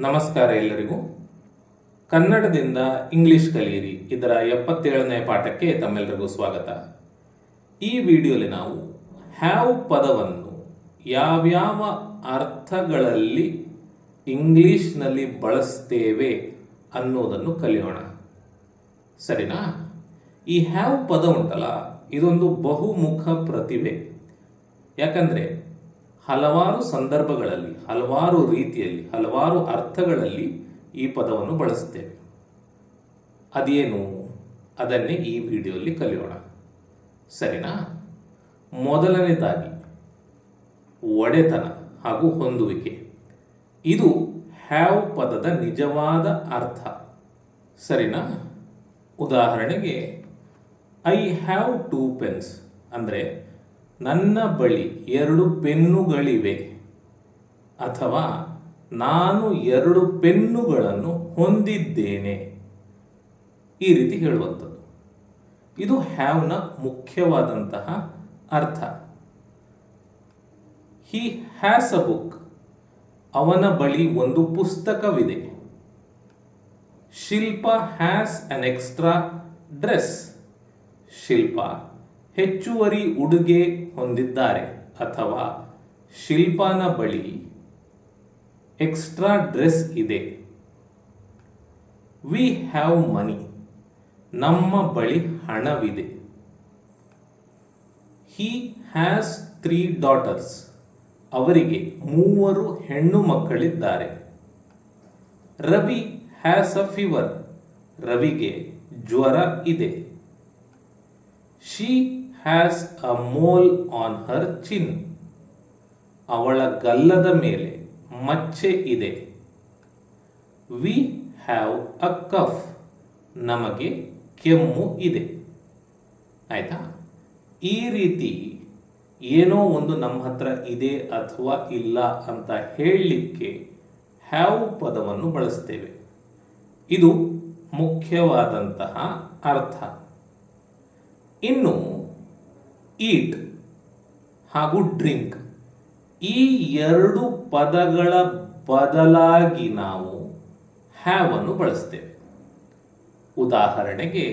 ನಮಸ್ಕಾರ ಎಲ್ಲರಿಗೂ. ಕನ್ನಡದಿಂದ ಇಂಗ್ಲಿಷ್ ಕಲಿಯಿರಿ. ಇದರ ಎಪ್ಪತ್ತೇಳನೇ ಪಾಠಕ್ಕೆ ತಮ್ಮೆಲ್ಲರಿಗೂ ಸ್ವಾಗತ. ಈ ವಿಡಿಯೋಲಿ ನಾವು ಹ್ಯಾವ್ ಪದವನ್ನು ಯಾವ್ಯಾವ ಅರ್ಥಗಳಲ್ಲಿ ಇಂಗ್ಲಿಷ್ನಲ್ಲಿ ಬಳಸ್ತೇವೆ ಅನ್ನೋದನ್ನು ಕಲಿಯೋಣ. ಸರಿನಾ? ಈ ಹ್ಯಾವ್ ಪದ ಉಂಟಲ್ಲ, ಇದೊಂದು ಬಹುಮುಖ ಪ್ರತಿಭೆ. ಯಾಕಂದರೆ ಹಲವಾರು ಸಂದರ್ಭಗಳಲ್ಲಿ, ಹಲವಾರು ರೀತಿಯಲ್ಲಿ, ಹಲವಾರು ಅರ್ಥಗಳಲ್ಲಿ ಈ ಪದವನ್ನು ಬಳಸುತ್ತೇವೆ. ಅದೇನು? ಅದನ್ನೇ ಈ ವಿಡಿಯೋಲಿ ಕಲಿಯೋಣ. ಸರಿನಾ? ಮೊದಲನೇದಾಗಿ, ಒಡೆತನ ಹಾಗೂ ಹೊಂದುವಿಕೆ. ಇದು ಹ್ಯಾವ್ ಪದದ ನಿಜವಾದ ಅರ್ಥ. ಸರಿನಾ? ಉದಾಹರಣೆಗೆ, ಐ ಹ್ಯಾವ್ ಟೂ ಪೆನ್ಸ್ ಅಂದರೆ ನನ್ನ ಬಳಿ ಎರಡು ಪೆನ್ನುಗಳಿವೆ. ಅಥವಾ ನಾನು ಎರಡು ಪೆನ್ನುಗಳನ್ನು ಹೊಂದಿದ್ದೇನೆ. ಈ ರೀತಿ ಹೇಳುವಂಥದ್ದು. ಇದು ಹ್ಯಾವ್ನ ಮುಖ್ಯವಾದಂತಹ ಅರ್ಥ. ಹಿ ಹ್ಯಾಸ್ ಅ ಬುಕ್ ಅವನ ಬಳಿ ಒಂದು ಪುಸ್ತಕವಿದೆ. Shilpa has an extra dress Shilpa ಹೆಚ್ಚುವರಿ ಉಡುಗೆ ಹೊಂದಿದ್ದಾರೆ ಅಥವಾ ಶಿಲ್ಪಾನ ಬಳಿ ಎಕ್ಸ್ಟ್ರಾ ಡ್ರೆಸ್ ಇದೆ. ವಿ ಹ್ಯಾವ್ ಮನಿ ನಮ್ಮ ಬಳಿ ಹಣವಿದೆ. ಹಿ ಹ್ಯಾಸ್ ತ್ರೀ ಡಾಟರ್ಸ್ ಅವರಿಗೆ ಮೂವರು ಹೆಣ್ಣು ಮಕ್ಕಳಿದ್ದಾರೆ. ರವಿ ಹ್ಯಾಸ್ ಅ ಫೀವರ್ ರವಿಗೆ ಜ್ವರ ಇದೆ. She has a mole on her chin ಅವಳ ಗಲ್ಲದ ಮೇಲೆ ಮಚ್ಚೆ ಇದೆ. ವಿ ಹ್ಯಾವ್ ಅ ಕಫ್ ನಮಗೆ ಕೆಮ್ಮು ಇದೆ. ಆಯಿತಾ? ಈ ರೀತಿ ಏನೋ ಒಂದು ನಮ್ಮ ಹತ್ರ ಇದೆ ಅಥವಾ ಇಲ್ಲ ಅಂತ ಹೇಳಲಿಕ್ಕೆ ಹ್ಯಾವ್ ಪದವನ್ನು ಬಳಸ್ತೇವೆ. ಇದು ಮುಖ್ಯವಾದಂತಹ ಅರ್ಥ. ಇನ್ನು ಈಟ್ ಹಾಗೂ ಡ್ರಿಂಕ್ ಈ ಎರಡು ಪದಗಳ ಬದಲಾಗಿ ನಾವು ಹ್ಯಾವನ್ನು ಬಳಸ್ತೇವೆ. ಉದಾಹರಣೆಗೆ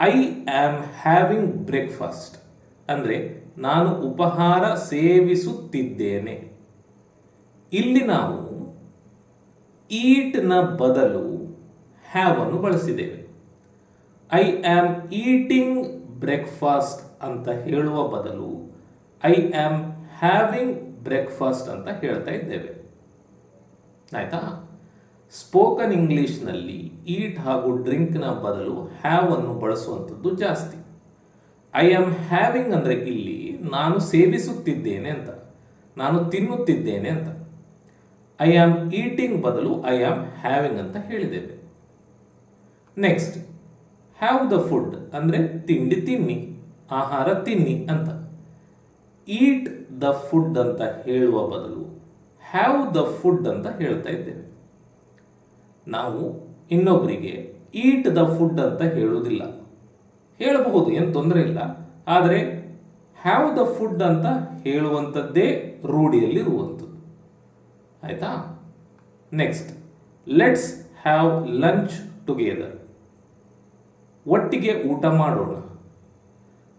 ಐ ಆಮ್ ಹ್ಯಾವಿಂಗ್ ಬ್ರೇಕ್ಫಾಸ್ಟ್ ಅಂದರೆ ನಾನು ಉಪಹಾರ ಸೇವಿಸುತ್ತಿದ್ದೇನೆ. ಇಲ್ಲಿ ನಾವು ಈಟ್ನ ಬದಲು ಹ್ಯಾವನ್ನು ಬಳಸಿದ್ದೇವೆ. ಐ ಆಮ್ ಈಟಿಂಗ್ ಬ್ರೇಕ್ಫಾಸ್ಟ್ ಅಂತ ಹೇಳುವ ಬದಲು ಐ ಆಮ್ ಹ್ಯಾವಿಂಗ್ ಬ್ರೇಕ್ಫಾಸ್ಟ್ ಅಂತ ಹೇಳ್ತಾ ಇದ್ದೇವೆ. ಆಯಿತಾ? ಸ್ಪೋಕನ್ ಇಂಗ್ಲಿಷ್ನಲ್ಲಿ ಈಟ್ ಹಾಗೂ ಡ್ರಿಂಕ್ನ ಬದಲು ಹ್ಯಾವ್ ಅನ್ನು ಬಳಸುವಂಥದ್ದು ಜಾಸ್ತಿ. ಐ ಆಮ್ ಹ್ಯಾವಿಂಗ್ ಅಂದರೆ ಇಲ್ಲಿ ನಾನು ಸೇವಿಸುತ್ತಿದ್ದೇನೆ ಅಂತ, ನಾನು ತಿನ್ನುತ್ತಿದ್ದೇನೆ ಅಂತ. ಐ ಆಮ್ ಈಟಿಂಗ್ ಬದಲು ಐ ಆಮ್ ಹ್ಯಾವಿಂಗ್ ಅಂತ ಹೇಳಿದ್ದೇವೆ. ನೆಕ್ಸ್ಟ್ ಹ್ಯಾವ್ ದ ಫುಡ್ ಅಂದರೆ ತಿಂಡಿ ತಿನ್ನಿ. ಆಹಾರ ತಿನ್ನಿ ಅಂತ. ಈಟ್ ದ ಫುಡ್ ಅಂತ ಹೇಳುವ ಬದಲು ಹ್ಯಾವ್ ದ ಫುಡ್ ಅಂತ ಹೇಳ್ತಾ ಇದ್ದೇವೆ ನಾವು ಇನ್ನೊಬ್ಬರಿಗೆ ಈಟ್ ದ ಫುಡ್ ಅಂತ ಹೇಳುವುದಿಲ್ಲ. ಹೇಳಬಹುದು, ಏನು ತೊಂದರೆ ಇಲ್ಲ. ಆದರೆ ಹ್ಯಾವ್ ದ ಫುಡ್ ಅಂತ ಹೇಳುವಂಥದ್ದೇ ರೂಢಿಯಲ್ಲಿರುವಂಥದ್ದು ಆಯಿತಾ? Next let's have lunch together ಒಟ್ಟಿಗೆ ಊಟ ಮಾಡೋಣ.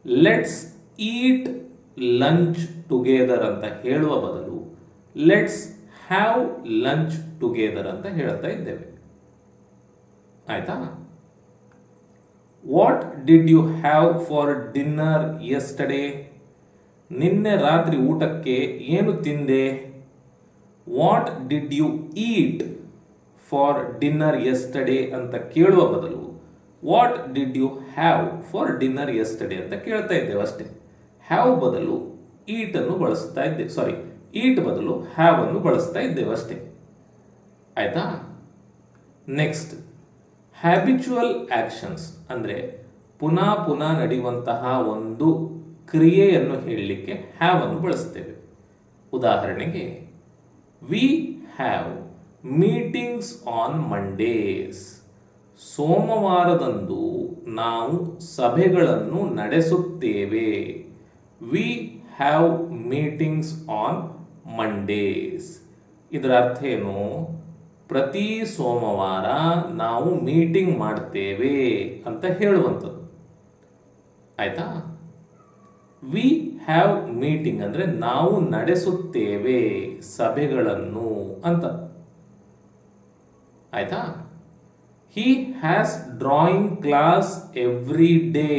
ಲೆಟ್ಸ್ ಈಟ್ ಲಂಚ್ ಟುಗೆದರ್ ಅಂತ ಹೇಳುವ ಬದಲು ಲೆಟ್ಸ್ ಹ್ಯಾವ್ ಲಂಚ್ ಟುಗೆದರ್ ಅಂತ ಹೇಳ್ತಾ ಇದ್ದೇವೆ. ಆಯ್ತಾ? What did you have for dinner yesterday ನಿನ್ನೆ ರಾತ್ರಿ ಊಟಕ್ಕೆ ಏನು ತಿಂದೆ? What did you eat for dinner yesterday ಅಂತ ಕೇಳುವ ಬದಲು what did you have for dinner yesterday ಅಂತ ಕೇಳ್ತಾ ಇದ್ದೇವೆ ಅಷ್ಟೇ. ಹ್ಯಾವ್ ಬದಲು ಈಟ್ ಅನ್ನು ಬಳಸ್ತಾ ಇದ್ದೇವೆ ಸಾರಿ ಈಟ್ ಬದಲು ಹ್ಯಾವ್ ಅನ್ನು ಬಳಸ್ತಾ ಇದ್ದೇವೆ ಅಷ್ಟೇ. ಆಯ್ತಾ? ನೆಕ್ಸ್ಟ್ ಹ್ಯಾಬಿಚುವಲ್ ಆಕ್ಷನ್ಸ್ ಅಂದರೆ ಪುನಃ ಪುನಃ ನಡೆಯುವಂತಹ ಒಂದು ಕ್ರಿಯೆಯನ್ನು ಹೇಳಲಿಕ್ಕೆ ಹ್ಯಾವ್ ಅನ್ನು ಬಳಸ್ತೇವೆ. ಉದಾಹರಣೆಗೆ we have meetings on Mondays ಸೋಮವಾರದಂದು ನಾವು ಸಭೆಗಳನ್ನು ನಡೆಸುತ್ತೇವೆ. We have meetings on Mondays ಇದರ ಅರ್ಥ ಏನು? ಪ್ರತಿ ಸೋಮವಾರ ನಾವು ಮೀಟಿಂಗ್ ಮಾಡ್ತೇವೆ ಅಂತ ಹೇಳುವಂಥದ್ದು. ಆಯ್ತಾ? ವಿ ಹ್ಯಾವ್ ಮೀಟಿಂಗ್ ಅಂದರೆ ನಾವು ನಡೆಸುತ್ತೇವೆ ಸಭೆಗಳನ್ನು ಅಂತ. ಆಯ್ತಾ? He has drawing class every day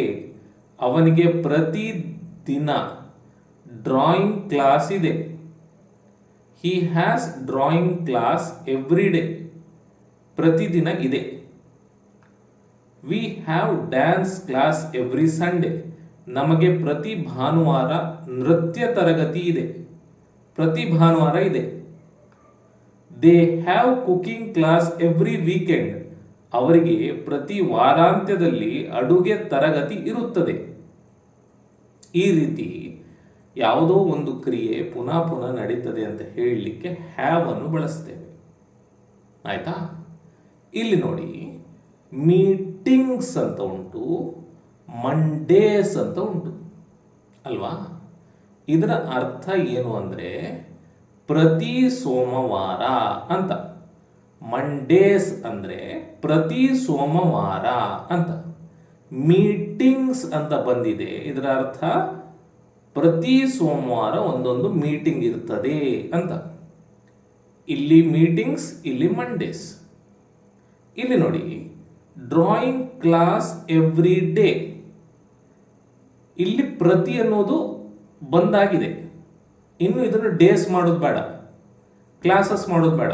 ಅವನಿಗೆ ಪ್ರತಿ ದಿನ ಡ್ರಾಯಿಂಗ್ ಕ್ಲಾಸ್ ಇದೆ. He has drawing class every day ಪ್ರತಿದಿನ ಇದೆ. We have dance class every Sunday ನಮಗೆ ಪ್ರತಿ ಭಾನುವಾರ ನೃತ್ಯ ತರಗತಿ ಇದೆ. ಪ್ರತಿ ಭಾನುವಾರ ಇದೆ. They have cooking class every weekend ಅವರಿಗೆ ಪ್ರತಿ ವಾರಾಂತ್ಯದಲ್ಲಿ ಅಡುಗೆ ತರಗತಿ ಇರುತ್ತದೆ. ಈ ರೀತಿ ಯಾವುದೋ ಒಂದು ಕ್ರಿಯೆ ಪುನಃ ಪುನಃ ನಡೀತದೆ ಅಂತ ಹೇಳಲಿಕ್ಕೆ ಹ್ಯಾವ್ ಅನ್ನು ಬಳಸ್ತೇವೆ. ಆಯ್ತಾ? ಇಲ್ಲಿ ನೋಡಿ, ಮೀಟಿಂಗ್ಸ್ ಅಂತ ಉಂಟು, ಮಂಡೇಸ್ ಅಂತ ಉಂಟು. ಅಲ್ವಾ? ಇದರ ಅರ್ಥ ಏನು ಅಂದರೆ ಪ್ರತಿ ಸೋಮವಾರ ಅಂತ. ಮಂಡೇಸ್ ಅಂದರೆ ಪ್ರತಿ ಸೋಮವಾರ ಅಂತ. ಮೀಟಿಂಗ್ಸ್ ಅಂತ ಬಂದಿದೆ. ಇದರ ಅರ್ಥ ಪ್ರತಿ ಸೋಮವಾರ ಒಂದೊಂದು ಮೀಟಿಂಗ್ ಇರ್ತದೆ ಅಂತ. ಇಲ್ಲಿ ಮೀಟಿಂಗ್ಸ್ ಇಲ್ಲಿ ಮಂಡೇಸ್ ಇಲ್ಲಿ ನೋಡಿ ಡ್ರಾಯಿಂಗ್ ಕ್ಲಾಸ್ ಎವ್ರಿ ಡೇ ಇಲ್ಲಿ ಪ್ರತಿ ಅನ್ನೋದು ಬಂದಾಗಿದೆ. ಇನ್ನು ಇದನ್ನು ಡೇಸ್ ಮಾಡೋದು ಬೇಡ. ಕ್ಲಾಸಸ್ ಮಾಡೋದು ಬೇಡ.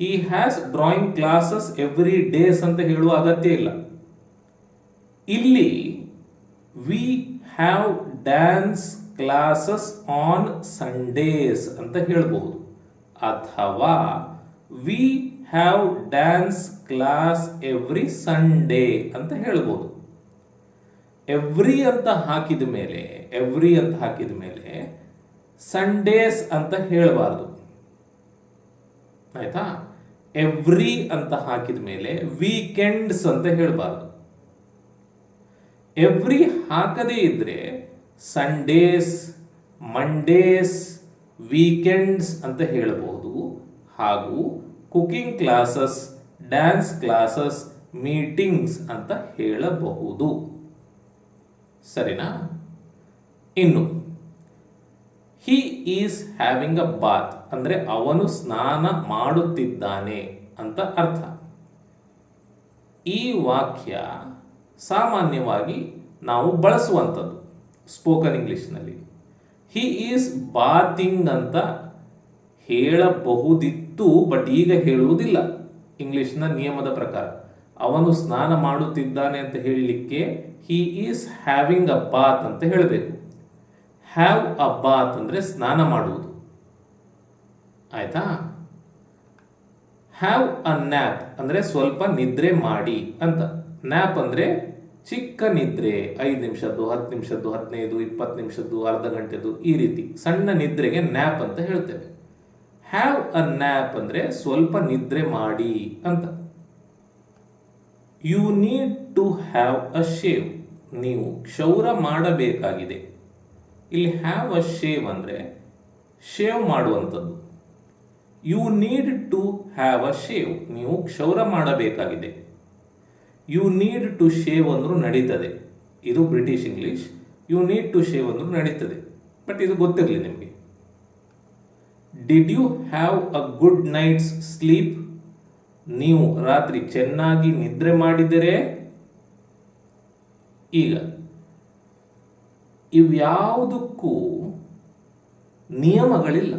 He has drawing classes every days ಅಂತ ಹೇಳುವ ಅಗತ್ಯ ಇಲ್ಲ. ಇಲ್ಲಿ we have dance classes on Sundays ಅಂತ ಹೇಳಬಹುದು. ಅಥವಾ we have dance class every Sunday ಅಂತ ಹೇಳ್ಬೋದು ಎವ್ರಿ ಅಂತ ಹಾಕಿದ ಮೇಲೆ ಎವ್ರಿ ಅಂತ ಹಾಕಿದ ಮೇಲೆ ಸಂಡೇಸ್ ಅಂತ ಹೇಳಬಾರ್ದು. ಆಯ್ತಾ? ಎವ್ರಿ ಅಂತ ಹಾಕಿದ ಮೇಲೆ ವೀಕೆಂಡ್ಸ್ ಅಂತ ಹೇಳಬಾರ್ದು. ಎವ್ರಿ ಹಾಕದೇ ಇದ್ರೆ ಸಂಡೇಸ್ ಮಂಡೇಸ್ ವೀಕೆಂಡ್ಸ್ ಅಂತ ಹೇಳಬಹುದು. ಹಾಗೂ cooking classes dance classes meetings ಅಂತ ಹೇಳಬಹುದು. ಸರಿನಾ? ಇನ್ನು he is having a bath ಅಂದರೆ ಅವನು ಸ್ನಾನ ಮಾಡುತ್ತಿದ್ದಾನೆ ಅಂತ ಅರ್ಥ. ಈ ವಾಕ್ಯ ಸಾಮಾನ್ಯವಾಗಿ ನಾವು ಬಳಸುವಂಥದ್ದು ಸ್ಪೋಕನ್ ಇಂಗ್ಲಿಷ್ನಲ್ಲಿ ಹಿ ಈಸ್ ಬಾತಿಂಗ್ ಅಂತ ಹೇಳಬಹುದಿತ್ತು ಬಟ್ ಈಗ ಹೇಳುವುದಿಲ್ಲ. ಇಂಗ್ಲಿಷ್ನ ನಿಯಮದ ಪ್ರಕಾರ. ಅವನು ಸ್ನಾನ ಮಾಡುತ್ತಿದ್ದಾನೆ ಅಂತ ಹೇಳಲಿಕ್ಕೆ he is having a bath ಅಂತ ಹೇಳಬೇಕು. ಹ್ಯಾವ್ ಅ ಬಾತ್ ಅಂದರೆ ಸ್ನಾನ ಮಾಡುವುದು. ಆಯಿತಾ? ಹ್ಯಾವ್ ಅ ನ್ಯಾಪ್ ಅಂದರೆ ಸ್ವಲ್ಪ ನಿದ್ರೆ ಮಾಡಿ ಅಂತ. ನ್ಯಾಪ್ ಅಂದರೆ ಚಿಕ್ಕ ನಿದ್ರೆ, ಐದು ನಿಮಿಷದ್ದು, ಹತ್ತು ನಿಮಿಷದ್ದು, ಹದಿನೈದು, ಇಪ್ಪತ್ತು ನಿಮಿಷದ್ದು, ಅರ್ಧ ಗಂಟೆದು ಈ ರೀತಿ. ಸಣ್ಣ ನಿದ್ರೆಗೆ ನ್ಯಾಪ್ ಅಂತ ಹೇಳ್ತೇವೆ. ಹ್ಯಾವ್ ಅ ನ್ಯಾಪ್ ಅಂದರೆ ಸ್ವಲ್ಪ ನಿದ್ರೆ ಮಾಡಿ ಅಂತ. You need to have a shave ನೀವು ಕ್ಷೌರ ಮಾಡಬೇಕಾಗಿದೆ. ಇಲ್ಲಿ ಹ್ಯಾವ್ ಅ ಶೇವ್ ಅಂದರೆ ಶೇವ್ ಮಾಡುವಂಥದ್ದು. You need to have a shave ನೀವು ಕ್ಷೌರ ಮಾಡಬೇಕಾಗಿದೆ. ಯು ನೀಡ್ ಟು ಶೇವ್ ಅಂದರೂ ನಡೀತದೆ. ಇದು British English you need to shave ಅಂದರೂ ನಡೀತದೆ. ಬಟ್ ಇದು ಗೊತ್ತಿರಲಿ ನಿಮಗೆ. Did you have a good night's sleep ನೀವು ರಾತ್ರಿ ಚೆನ್ನಾಗಿ ನಿದ್ರೆ ಮಾಡಿದರೆ ಈಗ ಇವ್ಯಾವುದಕ್ಕೂ ನಿಯಮಗಳಿಲ್ಲ.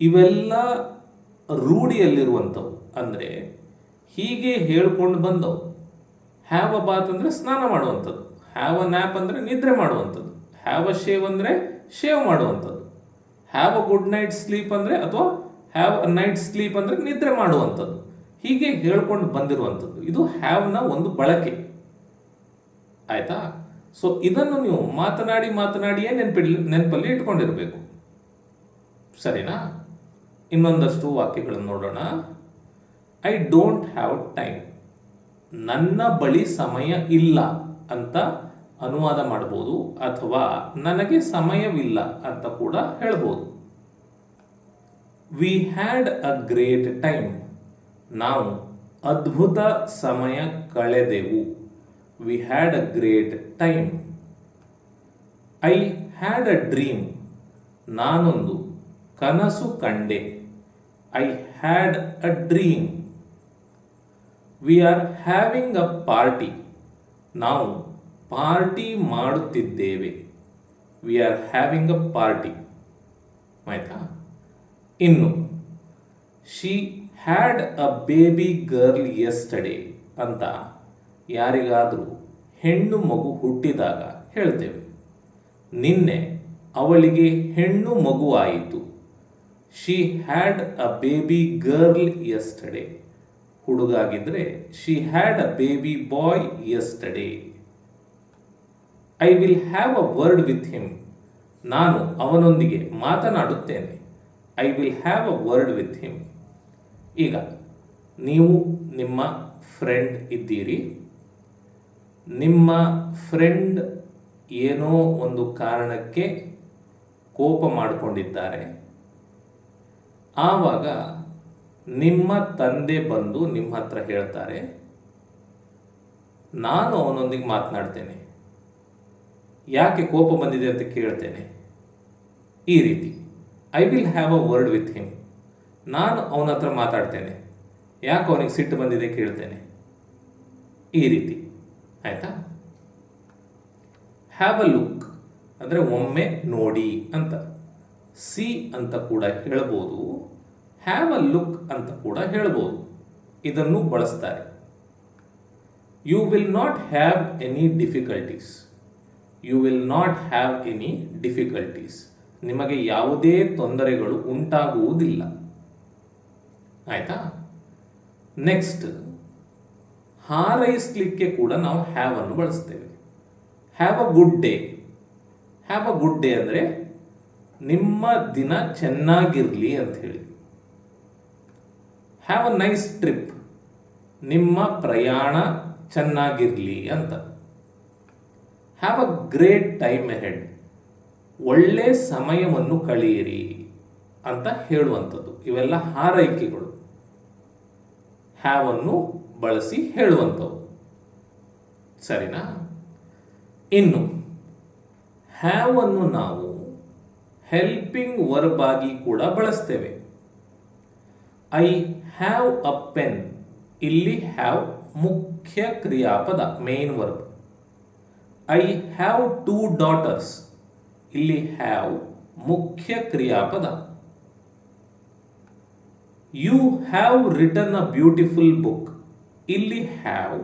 ಇವೆಲ್ಲ ರೂಢಿಯಲ್ಲಿರುವಂಥವು. ಅಂದರೆ ಹೀಗೆ ಹೇಳ್ಕೊಂಡು ಬಂದವು. ಹ್ಯಾವ್ ಅ ಬಾತ್ ಅಂದರೆ ಸ್ನಾನ ಮಾಡುವಂಥದ್ದು. ಹ್ಯಾವ್ ಅ ನ್ಯಾಪ್ ಅಂದರೆ ನಿದ್ರೆ ಮಾಡುವಂಥದ್ದು. ಹ್ಯಾವ್ ಅ ಶೇವ್ ಅಂದರೆ ಶೇವ್ ಮಾಡುವಂಥದ್ದು. Have a good night sleep ಅಂದರೆ ಅಥವಾ ಹ್ಯಾವ್ ಅ ನೈಟ್ ಸ್ಲೀಪ್ ಅಂದರೆ ನಿದ್ರೆ ಮಾಡುವಂಥದ್ದು. ಹೀಗೆ ಹೇಳ್ಕೊಂಡು ಬಂದಿರುವಂಥದ್ದು. ಇದು ಹ್ಯಾವ್ನ ಒಂದು ಬಳಕೆ. ಆಯ್ತಾ? ಸೊ ಇದನ್ನು ನೀವು ಮಾತನಾಡಿ ಮಾತನಾಡಿಯೇ ನೆನಪಿಡ್ಲಿ ನೆನಪಲ್ಲಿ ಇಟ್ಕೊಂಡಿರಬೇಕು. ಸರಿನಾ? ಇನ್ನೊಂದಷ್ಟು ವಾಕ್ಯಗಳನ್ನು ನೋಡೋಣ. ಐ ಡೋಂಟ್ ಹ್ಯಾವ್ ಟೈಮ್ ನನ್ನ ಬಳಿ ಸಮಯ ಇಲ್ಲ ಅಂತ ಅನುವಾದ ಮಾಡ್ಬೋದು, ಅಥವಾ ನನಗೆ ಸಮಯವಿಲ್ಲ ಅಂತ ಕೂಡ ಹೇಳ್ಬೋದು. We had a great time ನಾವು ಅದ್ಭುತ ಸಮಯ ಕಳೆದೆವು. We had a great time I had a dream ನಾನೊಂದು ಕನಸು ಕಂಡೆ. I had a dream we are having a party ನಾವು ಪಾರ್ಟಿ ಮಾಡುತ್ತಿದ್ದೇವೆ. We are having a party ಆಯ್ತಾ? ಇನ್ನು she had a baby girl yesterday ಅಂತ. ಯಾರಿಗಾದರೂ ಹೆಣ್ಣು ಮಗು ಹುಟ್ಟಿದಾಗ ಹೇಳ್ತೇವೆ, ನಿನ್ನೆ ಅವಳಿಗೆ ಹೆಣ್ಣು ಮಗು ಆಯಿತು. She had a baby girl yesterday ಹುಡುಗಾಗಿದ್ರೆ she had a baby boy yesterday I will have a word with him ನಾನು ಅವನೊಂದಿಗೆ ಮಾತನಾಡುತ್ತೇನೆ. I will have a word with him ಈಗ, ನೀವು ನಿಮ್ಮ ಫ್ರೆಂಡ್ ಇದ್ದೀರಿ? ನಿಮ್ಮ ಫ್ರೆಂಡ್ ಏನೋ ಒಂದು ಕಾರಣಕ್ಕೆ ಕೋಪ ಮಾಡಿಕೊಂಡಿದ್ದಾರೆ. ಆವಾಗ ನಿಮ್ಮ ತಂದೆ ಬಂದು ನಿಮ್ಮ ಹತ್ರ ಹೇಳ್ತಾರೆ, ನಾನು ಅವನೊಂದಿಗೆ ಮಾತನಾಡ್ತೇನೆ. ಯಾಕೆ ಕೋಪ ಬಂದಿದೆ ಅಂತ ಕೇಳ್ತೇನೆ. ಈ ರೀತಿ. I will have a word with him ನಾನು ಅವನ ಹತ್ರ ಮಾತಾಡ್ತೇನೆ. ಯಾಕೆ ಅವನಿಗೆ ಸಿಟ್ಟು ಬಂದಿದೆ ಕೇಳ್ತೇನೆ. ಈ ರೀತಿ. ಆಯ್ತಾ? ಹ್ಯಾವ್ ಅ ಲುಕ್ ಅಂದರೆ ಒಮ್ಮೆ ನೋಡಿ ಅಂತ. ಸಿ ಅಂತ ಕೂಡ ಹೇಳ್ಬೋದು. ಹ್ಯಾವ್ ಅ ಲುಕ್ ಅಂತ ಕೂಡ ಹೇಳ್ಬೋದು. ಇದನ್ನು ಬಳಸ್ತಾರೆ. You will not have any difficulties you will not have any difficulties ನಿಮಗೆ ಯಾವುದೇ ತೊಂದರೆಗಳು ಉಂಟಾಗುವುದಿಲ್ಲ. ಆಯಿತಾ? ನೆಕ್ಸ್ಟ್ ಹಾರೈಸಲಿಕ್ಕೆ ಕೂಡ ನಾವು ಹ್ಯಾವ್ ಅನ್ನು ಬಳಸ್ತೇವೆ. Have a good day have a good day ಅಂದರೆ ನಿಮ್ಮ ದಿನ ಚೆನ್ನಾಗಿರಲಿ ಅಂತ ಹೇಳಿ. ಹ್ಯಾವ್ ಅ ನೈಸ್ ಟ್ರಿಪ್ ನಿಮ್ಮ ಪ್ರಯಾಣ ಚೆನ್ನಾಗಿರಲಿ ಅಂತ. Have a great time ahead ಒಳ್ಳೆ ಸಮಯವನ್ನು ಕಳೆಯಿರಿ ಅಂತ ಹೇಳುವಂಥದ್ದು. ಇವೆಲ್ಲ ಹಾರೈಕೆಗಳು. ಹ್ಯಾವ್ ಅನ್ನು ಬಳಸಿ ಹೇಳುವಂಥವು. ಸರಿನಾ? ಇನ್ನು ಹ್ಯಾವ್ ಅನ್ನು ನಾವು ಹೆಲ್ಪಿಂಗ್ ವರ್ಬ್ ಆಗಿ ಕೂಡ ಬಳಸ್ತೇವೆ. ಐ ಹ್ಯಾವ್ ಅ ಪೆನ್, ಇಲ್ಲಿ ಹ್ಯಾವ್ ಮುಖ್ಯ ಕ್ರಿಯಾಪದ, main verb. I have two daughters, ಇಲ್ಲಿ ಹ್ಯಾವ್ ಮುಖ್ಯ ಕ್ರಿಯಾಪದ. You have return a beautiful book ಇಲ್ಲಿ ಹ್ಯಾವ್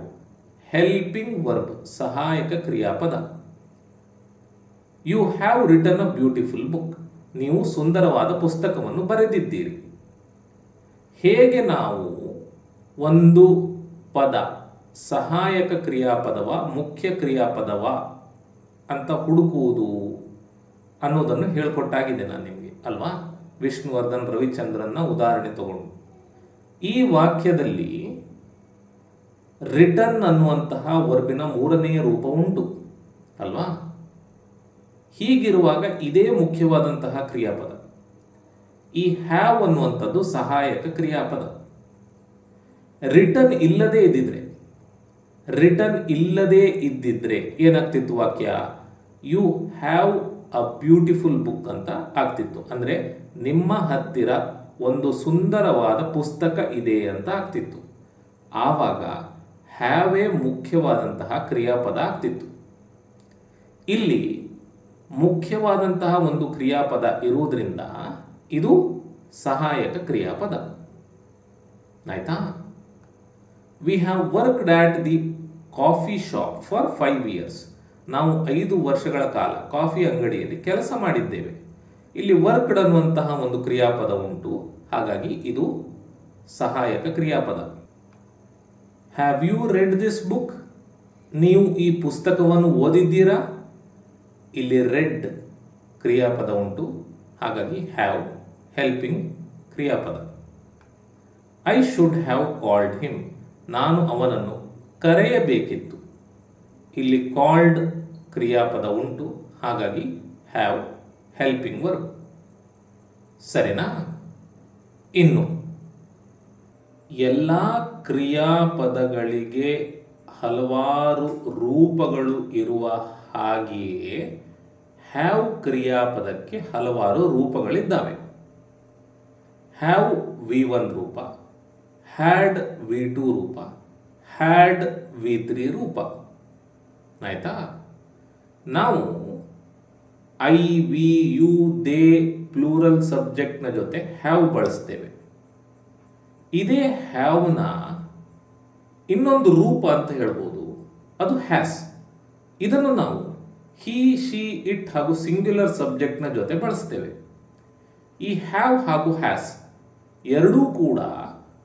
ಹೆಲ್ಪಿಂಗ್ ವರ್ಬ್ ಸಹಾಯಕ ಕ್ರಿಯಾಪದ. You have return a beautiful book ನೀವು ಸುಂದರವಾದ ಪುಸ್ತಕವನ್ನು ಬರೆದಿದ್ದೀರಿ. ಹೇಗೆ ನಾವು ಒಂದು ಪದ, ಸಹಾಯಕ ಕ್ರಿಯಾಪದವ, ಮುಖ್ಯ ಕ್ರಿಯಾಪದವ ಅಂತ ಹುಡುಕುವುದು ಅನ್ನೋದನ್ನು ಹೇಳ್ಕೊಟ್ಟಾಗಿದೆ ನಾನು ನಿಮಗೆ, ಅಲ್ವಾ? ವಿಷ್ಣುವರ್ಧನ್ ರವಿಚಂದ್ರನ್ನ ಉದಾಹರಣೆ ತಗೊಂಡು. ಈ ವಾಕ್ಯದಲ್ಲಿ ರಿಟರ್ನ್ ಅನ್ನುವಂತಹ ವರ್ಬಿನ ಮೂರನೆಯ ರೂಪ ಉಂಟು. ಅಲ್ವಾ? ಹೀಗಿರುವಾಗ ಇದೇ ಮುಖ್ಯವಾದಂತಹ ಕ್ರಿಯಾಪದ. ಈ ಹ್ಯಾವ್ ಅನ್ನುವಂಥದ್ದು ಸಹಾಯಕ ಕ್ರಿಯಾಪದ. ರಿಟರ್ನ್ ಇಲ್ಲದೇ ಇದ್ದಿದ್ರೆ ರಿಟರ್ನ್ ಇಲ್ಲದೆ ಇದ್ದಿದ್ರೆ ಏನಾಗ್ತಿತ್ತು ವಾಕ್ಯ? You have a beautiful book ಅಂತ ಆಗ್ತಿತ್ತು. ಅಂದರೆ ನಿಮ್ಮ ಹತ್ತಿರ ಒಂದು ಸುಂದರವಾದ ಪುಸ್ತಕ ಇದೆ ಅಂತ ಆಗ್ತಿತ್ತು. ಆವಾಗ ಹ್ಯಾವೇ ಮುಖ್ಯವಾದಂತಹ ಕ್ರಿಯಾಪದ ಆಗ್ತಿತ್ತು. ಇಲ್ಲಿ ಮುಖ್ಯವಾದಂತಹ ಒಂದು ಕ್ರಿಯಾಪದ ಇರುವುದರಿಂದ ಇದು ಸಹಾಯಕ ಕ್ರಿಯಾಪದ. ಆಯ್ತಾ? We have worked at the coffee shop for five years ನಾವು ಐದು ವರ್ಷಗಳ ಕಾಲ ಕಾಫಿ ಅಂಗಡಿಯಲ್ಲಿ ಕೆಲಸ ಮಾಡಿದ್ದೇವೆ. ಇಲ್ಲಿ ವರ್ಕ್ಡ್ ಅನ್ನುವಂತಹ ಒಂದು ಕ್ರಿಯಾಪದ ಉಂಟು. ಹಾಗಾಗಿ ಇದು ಸಹಾಯಕ ಕ್ರಿಯಾಪದ. Have you read this book ನೀವು ಈ ಪುಸ್ತಕವನ್ನು ಓದಿದ್ದೀರಾ? ಇಲ್ಲಿ ರೆಡ್ ಕ್ರಿಯಾಪದ ಉಂಟು. ಹಾಗಾಗಿ ಹ್ಯಾವ್ ಹೆಲ್ಪಿಂಗ್ ಕ್ರಿಯಾಪದ. I should have called him ನಾನು ಅವನನ್ನು ಕರೆಯಬೇಕಿತ್ತು. ಇಲ್ಲಿ ಕಾಲ್ಡ್ ಕ್ರಿಯಾಪದ ಉಂಟು. ಹಾಗಾಗಿ ಹ್ಯಾವ್ ಹೆಲ್ಪಿಂಗ್ ವರ್ಕ್ ಸರಿನಾ? ಇನ್ನು ಎಲ್ಲ ಕ್ರಿಯಾಪದಗಳಿಗೆ ಹಲವಾರು ರೂಪಗಳು ಇರುವ ಹಾಗೆಯೇ ಹ್ಯಾವ್ ಕ್ರಿಯಾಪದಕ್ಕೆ ಹಲವಾರು ರೂಪಗಳಿದ್ದಾವೆ. ಹ್ಯಾವ್ ವಿ ಒನ್ ರೂಪ, ಹ್ಯಾಡ್ ವಿ ಟು ರೂಪ, ಹ್ಯಾಡ್ ವಿ ತ್ರೀ ರೂಪ. ಆಯ್ತಾ? ನಾವು I, we, you, they, plural ಸಬ್ಜೆಕ್ಟ್ನ ಜೊತೆ ಹ್ಯಾವ್ ಬಳಸ್ತೇವೆ. ಇದೇ ಹ್ಯಾವ್ನ ಇನ್ನೊಂದು ರೂಪ ಅಂತ ಹೇಳ್ಬೋದು. ಅದು ಹ್ಯಾಸ್. ಇದನ್ನು ನಾವು ಹಿ, ಶಿ, ಇಟ್ ಹಾಗೂ ಸಿಂಗ್ಯುಲರ್ ಸಬ್ಜೆಕ್ಟ್ನ ಜೊತೆ ಬಳಸ್ತೇವೆ. ಈ ಹ್ಯಾವ್ ಹಾಗೂ ಹ್ಯಾಸ್ ಎರಡೂ ಕೂಡ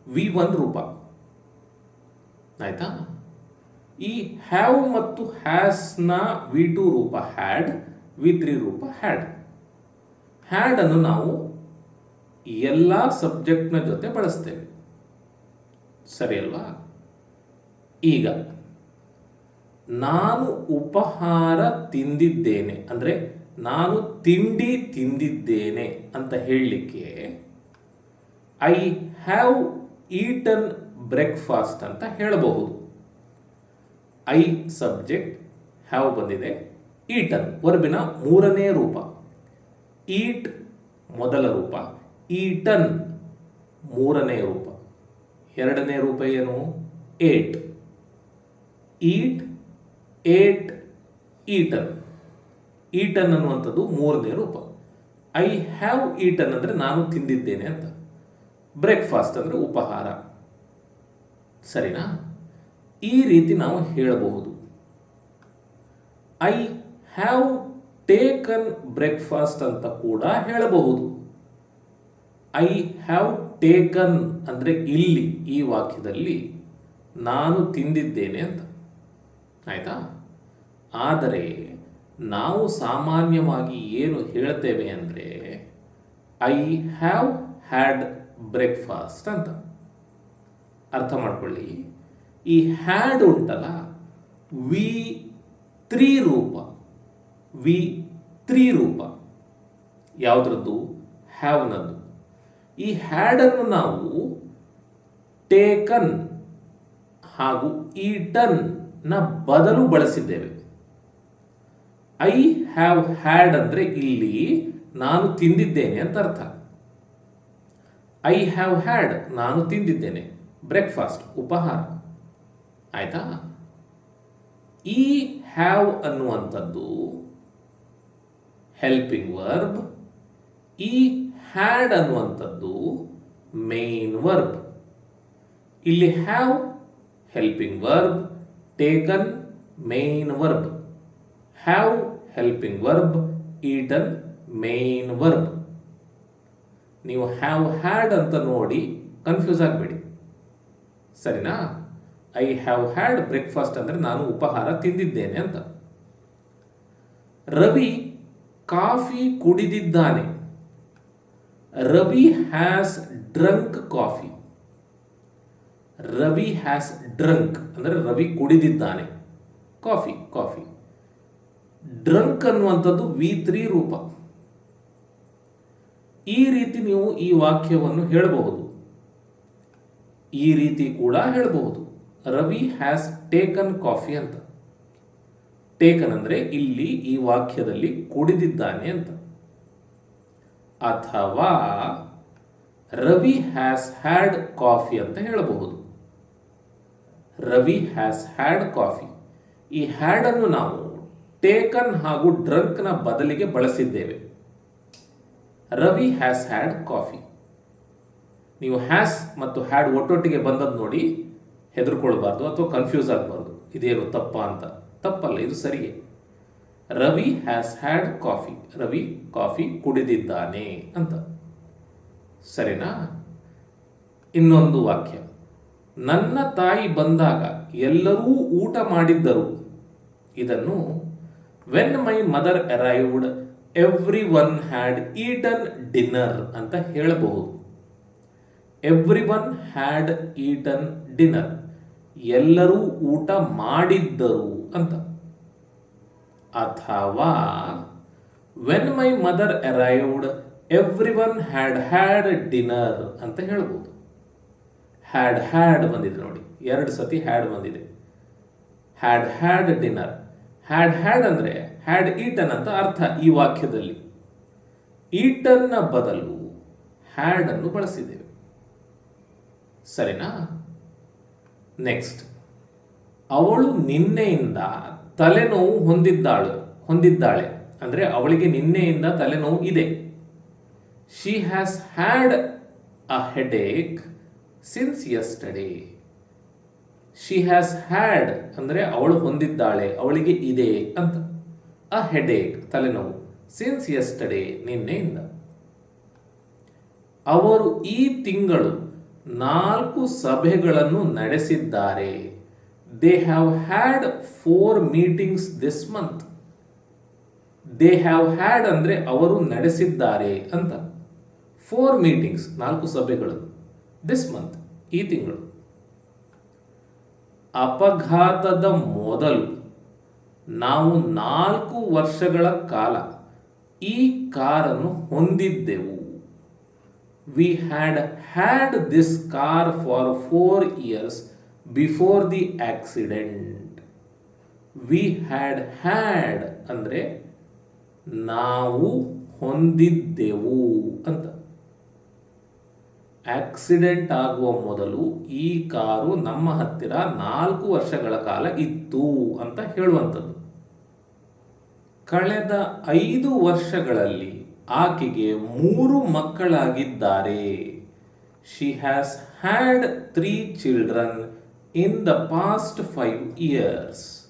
ವಿ ಒನ್ ರೂಪ. ಆಯ್ತಾ? ಈ ಹ್ಯಾವ್ ಮತ್ತು ಹ್ಯಾಸ್ನ ವಿ ಟು ರೂಪ ಹ್ಯಾಡ್, ವಿ ತ್ರೀ ರೂಪ ಹ್ಯಾಡ್. ಹ್ಯಾಡ್ ಅನ್ನು ನಾವು ಎಲ್ಲ ಸಬ್ಜೆಕ್ಟ್ನ ಜೊತೆ ಬಳಸ್ತೇವೆ. ಸರಿ ಅಲ್ವಾ ಈಗ, ನಾನು ಉಪಹಾರ ತಿಂದಿದ್ದೇನೆ, ಅಂದರೆ ನಾನು ತಿಂಡಿ ತಿಂದಿದ್ದೇನೆ ಅಂತ ಹೇಳಲಿಕ್ಕೆ ಐ ಹ್ಯಾವ್ ಈಟನ್ ಬ್ರೇಕ್ಫಾಸ್ಟ್ ಅಂತ ಹೇಳಬಹುದು. ಐ ಸಬ್ಜೆಕ್ಟ್ ಹ್ಯಾವ್ ಬಂದಿದೆ ಈಟನ್ ವರ್ಬಿನ ಮೂರನೇ ರೂಪ. ಈಟ್ ಮೊದಲ ರೂಪ ಈಟನ್ ಮೂರನೇ ರೂಪ. ಎರಡನೇ ರೂಪ ಏನು? Ate. Eat, ate, eaten. Eaten ಅನ್ನುವಂಥದ್ದು ಮೂರನೇ ರೂಪ. ಐ ಹ್ಯಾವ್ ಈಟನ್ ಅಂದರೆ ನಾನು ತಿಂದಿದ್ದೇನೆ ಅಂತ. ಬ್ರೇಕ್ಫಾಸ್ಟ್ ಅಂದರೆ ಉಪಹಾರ. ಸರಿನಾ? ಈ ರೀತಿ ನಾವು ಹೇಳಬಹುದು. ಐ ಹ್ಯಾವ್ ಟೇಕನ್ ಬ್ರೇಕ್ಫಾಸ್ಟ್ ಅಂತ ಕೂಡ ಹೇಳಬಹುದು. ಐ ಹ್ಯಾವ್ ಟೇಕನ್ ಅಂದರೆ ಇಲ್ಲಿ ಈ ವಾಕ್ಯದಲ್ಲಿ ನಾನು ತಿಂದಿದ್ದೇನೆ ಅಂತ. ಆಯಿತಾ? ಆದರೆ ನಾವು ಸಾಮಾನ್ಯವಾಗಿ ಏನು ಹೇಳ್ತೇವೆ ಅಂದರೆ ಐ ಹ್ಯಾವ್ ಹ್ಯಾಡ್ ಬ್ರೇಕ್ಫಾಸ್ಟ್ ಅಂತ. ಅರ್ಥ ಮಾಡ್ಕೊಳ್ಳಿ. ಈ ಹ್ಯಾಡ್ ಉಂಟಲ್ಲ ವಿ ತ್ರೀ ರೂಪ ವಿ ತ್ರೀ ರೂಪ. ಯಾವುದ್ರದ್ದು? ಹ್ಯಾವ್ನದ್ದು ಈ ಹ್ಯಾಡನ್ನು ನಾವು ಟೇಕನ್ ಹಾಗೂ ಈಟನ್ನ ಬದಲು ಬಳಸಿದ್ದೇವೆ. ಐ ಹ್ಯಾವ್ ಹ್ಯಾಡ್ ಅಂದರೆ ಇಲ್ಲಿ ನಾನು ತಿಂದಿದ್ದೇನೆ ಅಂತ ಅರ್ಥ. ಐ ಹ್ಯಾವ್ ಹ್ಯಾಡ್ ನಾನು ತಿಂದಿದ್ದೇನೆ. ಬ್ರೇಕ್ಫಾಸ್ಟ್ ಉಪಹಾರ. ಆಯ್ತಾ? ಈ ಹ್ಯಾವ್ ಅನ್ನುವಂಥದ್ದು ಹೆಲ್ಪಿಂಗ್ ವರ್ಬ್ ಈ ಹ್ಯಾಡ್ ಅನ್ನುವಂಥದ್ದು ಮೇನ್ ವರ್ಬ್ ಇಲ್ಲಿ have helping verb taken main verb have helping verb eaten main verb ನೀವು ಹ್ಯಾವ್ ಹ್ಯಾಡ್ ಅಂತ ನೋಡಿ ಕನ್ಫ್ಯೂಸ್ ಆಗಬೇಡಿ. ಸರಿನಾ? ಐ ಹ್ಯಾವ್ ಹ್ಯಾಡ್ ಬ್ರೇಕ್ಫಾಸ್ಟ್ ಅಂದರೆ ನಾನು ಉಪಹಾರ ತಿಂದಿದ್ದೇನೆ ಅಂತ. Ravi coffee ಕುಡಿದಿದ್ದಾನೆ. Ravi has drunk coffee Ravi has drunk ಅಂದರೆ ರವಿ ಕುಡಿದಿದ್ದಾನೆ. ಕಾಫಿ ಕಾಫಿ ಡ್ರಂಕ್ ಅನ್ನುವಂಥದ್ದು ವಿ ತ್ರೀ ರೂಪ. ಈ ರೀತಿ ನೀವು ಈ ವಾಕ್ಯವನ್ನು ಹೇಳಬಹುದು. ಈ ರೀತಿ ಕೂಡ ಹೇಳಬಹುದು. ರವಿ ಹ್ಯಾಸ್ ಟೇಕನ್ ಕಾಫಿ ಅಂತ. ಟೇಕನ್ ಅಂದರೆ ಇಲ್ಲಿ ಈ ವಾಕ್ಯದಲ್ಲಿ ಕುಡಿದಿದ್ದಾನೆ ಅಂತ. ಅಥವಾ ರವಿ ಹ್ಯಾಸ್ ಹ್ಯಾಡ್ ಕಾಫಿ ಅಂತ ಹೇಳಬಹುದು. ರವಿ ಹ್ಯಾಸ್ ಹ್ಯಾಡ್ ಕಾಫಿ ಈ ಹ್ಯಾಡನ್ನು ನಾವು ಟೇಕನ್ ಹಾಗೂ ಡ್ರಂಕ್ನ ಬದಲಿಗೆ ಬಳಸಿದ್ದೇವೆ. ರವಿ ಹ್ಯಾಸ್ ಹ್ಯಾಡ್ ಕಾಫಿ ನೀವು ಹ್ಯಾಸ್ ಮತ್ತು ಹ್ಯಾಡ್ ಒಟ್ಟೊಟ್ಟಿಗೆ ಬಂದದ್ದು ನೋಡಿ ಹೆದರ್ಕೊಳ್ಬಾರ್ದು ಅಥವಾ ಕನ್ಫ್ಯೂಸ್ ಆಗಬಾರ್ದು. ಇದೇನು ತಪ್ಪ ಅಂತ. ತಪ್ಪಲ್ಲ, ಇದು ಸರಿಯೇ. Ravi has had coffee Ravi coffee ಕುಡಿದಿದ್ದಾನೆ ಅಂತ. ಸರಿನಾ? ಇನ್ನೊಂದು ವಾಕ್ಯ. ನನ್ನ ತಾಯಿ ಬಂದಾಗ ಎಲ್ಲರೂ ಊಟ ಮಾಡಿದ್ದರು. ಇದನ್ನು when my mother arrived everyone had eaten dinner ಅಂತ ಹೇಳಬಹುದು. Everyone had eaten dinner ಎಲ್ಲರೂ ಊಟ ಮಾಡಿದ್ದರು ಅಂತ. ಅಥವಾ when my mother arrived everyone had had dinner ಅಂತ ಹೇಳ್ಬೋದು. ಹ್ಯಾಡ್ ಹ್ಯಾಡ್ ಬಂದಿದೆ ನೋಡಿ. ಎರಡು ಸತಿ ಹ್ಯಾಡ್ ಬಂದಿದೆ. Had had dinner had had ಅಂದರೆ ಹ್ಯಾಡ್ ಈಟನ್ ಅಂತ ಅರ್ಥ ಈ ವಾಕ್ಯದಲ್ಲಿ. ಈಟನ್ನ ಬದಲು ಹ್ಯಾಡ್ ಅನ್ನು ಬಳಸಿದ್ದೇವೆ. ಸರಿನಾ? ನೆಕ್ಸ್ಟ್ ಅವಳು ನಿನ್ನೆಯಿಂದ ತಲೆನೋವು ಹೊಂದಿದ್ದಾಳು, ಹೊಂದಿದ್ದಾಳೆ. ಅಂದರೆ ಅವಳಿಗೆ ನಿನ್ನೆಯಿಂದ ತಲೆನೋವು ಇದೆ. She has had a headache since yesterday she has had ಅಂದರೆ ಅವಳು ಹೊಂದಿದ್ದಾಳೆ, ಅವಳಿಗೆ ಇದೆ ಅಂತ. ಅ ಹೆಡೇಕ್ ತಲೆನೋವು ಸಿನ್ಸ್ ಯಸ್ಟಡೇ ನಿನ್ನೆಯಿಂದ. ಅವರು ಈ ತಿಂಗಳು ನಾಲ್ಕು ಸಭೆಗಳನ್ನು ನಡೆಸಿದ್ದಾರೆ. They have had four meetings this month they have had ಅಂದರೆ ಅವರು ನಡೆಸಿದ್ದಾರೆ ಅಂತ. ಫೋರ್ ಮೀಟಿಂಗ್ಸ್ ನಾಲ್ಕು ಸಭೆಗಳು ದಿಸ್ ಮಂತ್ ಈ ತಿಂಗಳು. ಅಪಘಾತದ ಮೊದಲು ನಾವು ನಾಲ್ಕು ವರ್ಷಗಳ ಕಾಲ ಈ ಕಾರನ್ನು ಹೊಂದಿದ್ದೆವು. We had had this car for four years before the accident we had had ಅಂದರೆ ನಾವು ಹೊಂದಿದ್ದೆವು ಅಂತ. ಆಕ್ಸಿಡೆಂಟ್ ಆಗುವ ಮೊದಲು ಈ ಕಾರು ನಮ್ಮ ಹತ್ತಿರ ನಾಲ್ಕು ವರ್ಷಗಳ ಕಾಲ ಇತ್ತು ಅಂತ ಹೇಳುವಂಥದ್ದು. ಕಳೆದ ಐದು ವರ್ಷಗಳಲ್ಲಿ ಆಕೆಗೆ ಮೂರು ಮಕ್ಕಳಾಗಿದ್ದಾರೆ. She has had three children in the past five years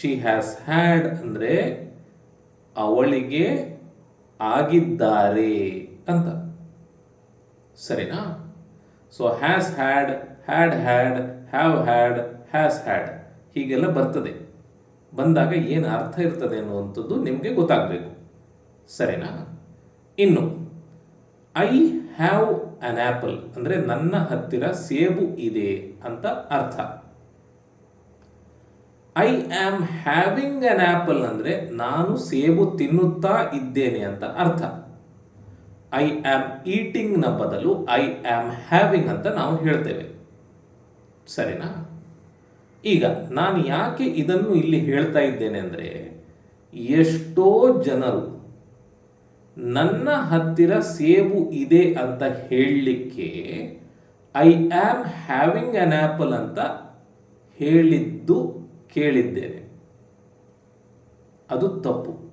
she has had ಅಂದರೆ ಅವಳಿಗೆ ಆಗಿದ್ದಾರೆ ಅಂತ. ಸರಿನಾ? So has had had had have had has had ಹೀಗೆಲ್ಲ ಬರ್ತದೆ. ಬಂದಾಗ ಏನು ಅರ್ಥ ಇರ್ತದೆ ಅನ್ನುವಂಥದ್ದು ನಿಮಗೆ ಗೊತ್ತಾಗಬೇಕು. ಸರಿನಾ? ಇನ್ನು ಐ ಹ್ಯಾವ್ ಅನ್ ಆ್ಯಪಲ್ ಅಂದರೆ ನನ್ನ ಹತ್ತಿರ ಸೇಬು ಇದೆ ಅಂತ ಅರ್ಥ. I am having an apple ಅಂದರೆ ನಾನು ಸೇಬು ತಿನ್ನುತ್ತಾ ಇದ್ದೇನೆ ಅಂತ ಅರ್ಥ. ಐ ಆಮ್ ಈಟಿಂಗ್ನ ಬದಲು ಐ ಆಮ್ ಹ್ಯಾವಿಂಗ್ ಅಂತ ನಾವು ಹೇಳ್ತೇವೆ. ಸರಿನಾ? ಈಗ ನಾನು ಯಾಕೆ ಇದನ್ನು ಇಲ್ಲಿ ಹೇಳ್ತಾ ಇದ್ದೇನೆ ಅಂದರೆ ಎಷ್ಟೋ ಜನರು ನನ್ನ ಹತ್ತಿರ ಸೇಬು ಇದೆ ಅಂತ ಹೇಳಲಿಕ್ಕೆ I am having an apple ಅಂತ ಹೇಳಿದ್ದು ಕೇಳಿದ್ದೇನೆ. ಅದು ತಪ್ಪು.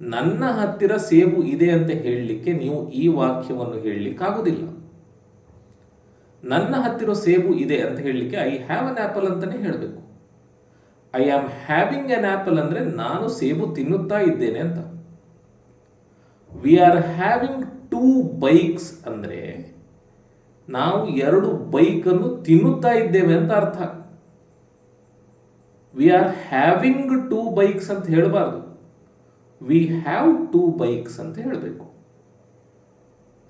ನನ್ನ ಹತ್ತಿರ ಸೇಬು ಇದೆ ಅಂತ ಹೇಳಲಿಕ್ಕೆ ನೀವು ಈ ವಾಕ್ಯವನ್ನು ಹೇಳಲಿಕ್ಕಾಗುವುದಿಲ್ಲ. ನನ್ನ ಹತ್ತಿರ ಸೇಬು ಇದೆ ಅಂತ ಹೇಳಲಿಕ್ಕೆ ಐ ಹ್ಯಾವ್ ಅನ್ ಆ್ಯಪಲ್ ಅಂತಲೇ ಹೇಳಬೇಕು. I am having an apple ಅಂದರೆ ನಾನು ಸೇಬು ತಿನ್ನುತ್ತಾ ಇದ್ದೇನೆ ಅಂತ. We are having two bikes ಅಂದರೆ ನಾವು ಎರಡು ಬೈಕನ್ನು ತಿನ್ನುತ್ತಾ ಇದ್ದೇವೆ ಅಂತ ಅರ್ಥ. We are having two bikes ಅಂತ ಹೇಳಬಾರ್ದು. ವಿ ಹ್ಯಾವ್ ಟೂ ಬೈಕ್ಸ್ ಅಂತ ಹೇಳಬೇಕು.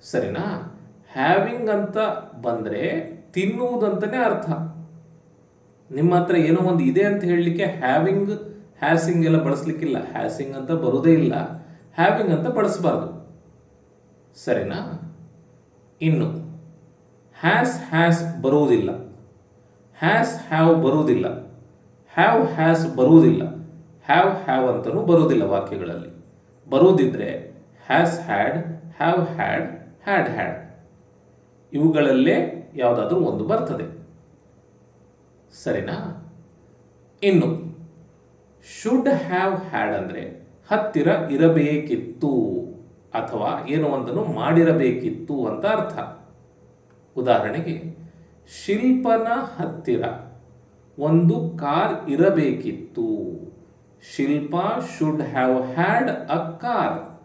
ಸರಿನಾ? ಹ್ಯಾವಿಂಗ್ ಅಂತ ಬಂದರೆ ತಿನ್ನುವುದಂತನೇ ಅರ್ಥ. ನಿಮ್ಮ ಹತ್ರ ಏನೋ ಒಂದು ಇದೆ ಅಂತ ಹೇಳಲಿಕ್ಕೆ ಹ್ಯಾವಿಂಗ್ ಹ್ಯಾಸಿಂಗ್ ಎಲ್ಲ ಬಳಸಲಿಕ್ಕಿಲ್ಲ. ಹ್ಯಾಸಿಂಗ್ ಅಂತ ಬರೋದೇ ಇಲ್ಲ. ಹ್ಯಾವಿಂಗ್ ಅಂತ ಬಳಸಬಾರ್ದು ಸರಿನಾ? ಇನ್ನು ಹ್ಯಾಸ್ ಹ್ಯಾಸ್ ಬರುವುದಿಲ್ಲ. ಹ್ಯಾಸ್ ಹ್ಯಾವ್ ಬರುವುದಿಲ್ಲ. ಹ್ಯಾವ್ ಹ್ಯಾಸ್ ಬರುವುದಿಲ್ಲ. ಹ್ಯಾವ್ ಹ್ಯಾವ್ ಅಂತಲೂ ಬರುವುದಿಲ್ಲ ವಾಕ್ಯಗಳಲ್ಲಿ. ಬರುವುದಿದ್ರೆ has had have had had had ಇವುಗಳಲ್ಲೇ ಯಾವುದಾದ್ರೂ ಒಂದು ಬರ್ತದೆ. ಸರಿನಾ? ಇನ್ನು ಶುಡ್ ಹ್ಯಾವ್ ಹ್ಯಾಡ್ ಅಂದರೆ? ಹತ್ತಿರ ಇರಬೇಕಿತ್ತು ಅಥವಾ ಏನೋ ಒಂದನ್ನು ಮಾಡಿರಬೇಕಿತ್ತು ಅಂತ ಅರ್ಥ. ಉದಾಹರಣೆಗೆ, ಶಿಲ್ಪನ ಹತ್ತಿರ ಒಂದು car ಇರಬೇಕಿತ್ತು. Shilpa should have had a car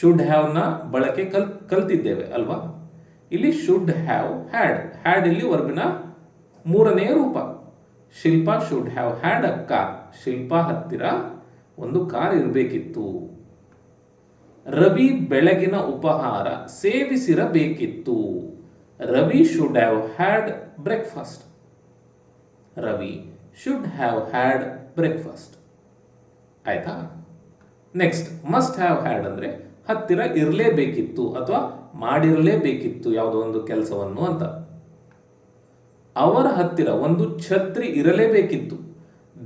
should ಹ್ಯಾವ್ನ ಬಳಕೆ ಕಲ್, ಕಲ್ತಿದ್ದೇವೆ ಅಲ್ವಾ? ಇಲ್ಲಿ ಶುಡ್ ಹ್ಯಾವ್ ಹ್ಯಾಡ್ ಹ್ಯಾಡ್ ಇಲ್ಲಿ ವರ್ಬಿನ ಮೂರನೆಯ ರೂಪ. Shilpa should have had a car Shilpa ಹತ್ತಿರ ಒಂದು ಕಾರ್ ಇರಬೇಕಿತ್ತು. ರವಿ ಬೆಳಗಿನ ಉಪಹಾರ ಸೇವಿಸಿರಬೇಕಿತ್ತು. Ravi should have had breakfast Ravi should have had breakfast ಆಯ್ತಾ? ನೆಕ್ಸ್ಟ್ ಮಸ್ಟ್ ಹ್ಯಾವ್ ಹ್ಯಾಡ್ ಅಂದರೆ ಹತ್ತಿರ ಇರಲೇಬೇಕಿತ್ತು ಅಥವಾ ಮಾಡಿರಲೇಬೇಕಿತ್ತು ಯಾವುದೋ ಒಂದು ಕೆಲಸವನ್ನು ಅಂತ. ಅವರ ಹತ್ತಿರ ಒಂದು ಛತ್ರಿ ಇರಲೇಬೇಕಿತ್ತು.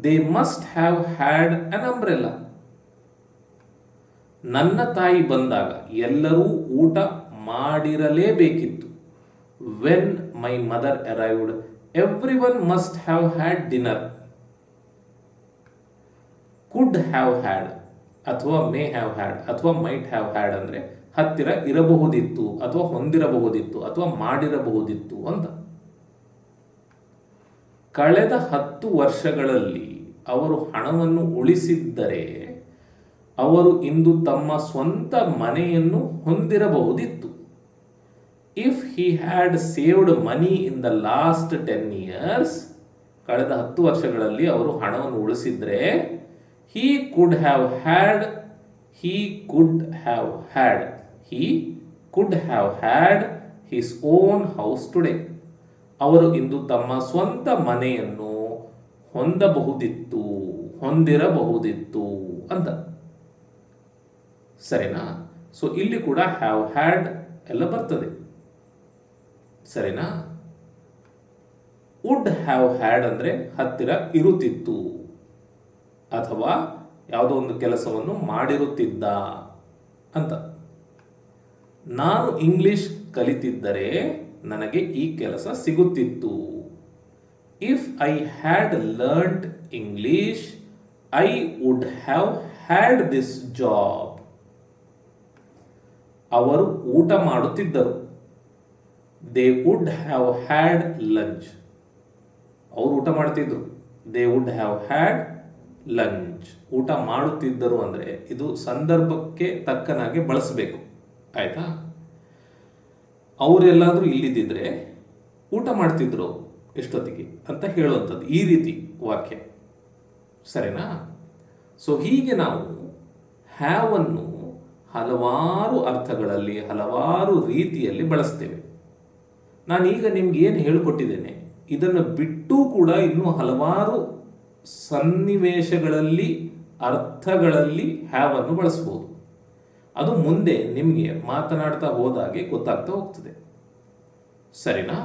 They must have had an umbrella ನನ್ನ ತಾಯಿ ಬಂದಾಗ ಎಲ್ಲರೂ ಊಟ ಮಾಡಿರಲೇಬೇಕಿತ್ತು. When my mother arrived everyone must have had dinner could have had ಅಥವಾ ಮೇ ಹ್ಯಾವ್ ಹ್ಯಾಡ್ ಅಥವಾ ಮೈಟ್ ಹ್ಯಾವ್ ಹ್ಯಾಡ್ ಅಂದರೆ ಹತ್ತಿರ ಇರಬಹುದಿತ್ತು ಅಥವಾ ಹೊಂದಿರಬಹುದಿತ್ತು ಅಥವಾ ಮಾಡಿರಬಹುದಿತ್ತು ಅಂತ. ಕಳೆದ ಹತ್ತು ವರ್ಷಗಳಲ್ಲಿ ಅವರು ಹಣವನ್ನು ಉಳಿಸಿದ್ದರೆ ಅವರು ಇಂದು ತಮ್ಮ ಸ್ವಂತ ಮನೆಯನ್ನು ಹೊಂದಿರಬಹುದಿತ್ತು. If he had saved money in the last ten years ಕಳೆದ ಹತ್ತು ವರ್ಷಗಳಲ್ಲಿ ಅವರು ಹಣವನ್ನು ಉಳಿಸಿದ್ರೆ he could have had he could have had he could have had his own house today ಅವರು ಇಂದು ತಮ್ಮ ಸ್ವಂತ ಮನೆಯನ್ನು ಹೊಂದಬಹುದಿತ್ತು, ಹೊಂದಿರಬಹುದಿತ್ತು ಅಂತ. ಸರಿನಾ? ಸೊ ಇಲ್ಲಿ ಕೂಡ ಹ್ಯಾವ್ ಹ್ಯಾಡ್ ಎಲ್ಲ ಬರ್ತದೆ. ಸರಿನಾ? ವುಡ್ ಹ್ಯಾವ್ ಹ್ಯಾಡ್ ಅಂದರೆ ಹತ್ತಿರ ಇರುತ್ತಿತ್ತು ಅಥವಾ ಯಾವುದೋ ಒಂದು ಕೆಲಸವನ್ನು ಮಾಡಿರುತ್ತಿದ್ದ ಅಂತ. ನಾನು ಇಂಗ್ಲಿಷ್ ಕಲಿತಿದ್ದರೆ ನನಗೆ ಈ ಕೆಲಸ ಸಿಗುತ್ತಿತ್ತು. If I had learned English I would have had this job ಅವರು ಊಟ ಮಾಡುತ್ತಿದ್ದರು. They would have had lunch ಅವರು ಊಟ ಮಾಡ್ತಿದ್ರು. They would have had lunch ಊಟ ಮಾಡುತ್ತಿದ್ದರು ಅಂದರೆ ಇದು ಸಂದರ್ಭಕ್ಕೆ ತಕ್ಕನಾಗೆ ಬಳಸಬೇಕು. ಆಯ್ತಾ? ಅವರೆಲ್ಲಾದರೂ ಇಲ್ಲಿದ್ದಿದ್ರೆ ಊಟ ಮಾಡ್ತಿದ್ರು. ಎಷ್ಟೊತ್ತಿಗೆ ಅಂತ ಹೇಳುವಂಥದ್ದು ಈ ರೀತಿ ವಾಕ್ಯ. ಸರಿನಾ? ಸೊ ಹೀಗೆ ನಾವು ಹ್ಯಾವನ್ನು ಹಲವಾರು ಅರ್ಥಗಳಲ್ಲಿ, ಹಲವಾರು ರೀತಿಯಲ್ಲಿ ಬಳಸ್ತೇವೆ. ನಾನೀಗ ನಿಮ್ಗೆ ಏನು ಹೇಳಿಕೊಟ್ಟಿದ್ದೇನೆ, ಇದನ್ನು ಬಿಟ್ಟು ಕೂಡ ಇನ್ನೂ ಹಲವಾರು ಸನ್ನಿವೇಶಗಳಲ್ಲಿ, ಅರ್ಥಗಳಲ್ಲಿ ಹ್ಯಾವನ್ನು ಬಳಸ್ಬೋದು. ಅದು ಮುಂದೆ ನಿಮಗೆ ಮಾತನಾಡ್ತಾ ಹೋದಾಗೆ ಗೊತ್ತಾಗ್ತಾ ಹೋಗ್ತದೆ. ಸರಿನಾ?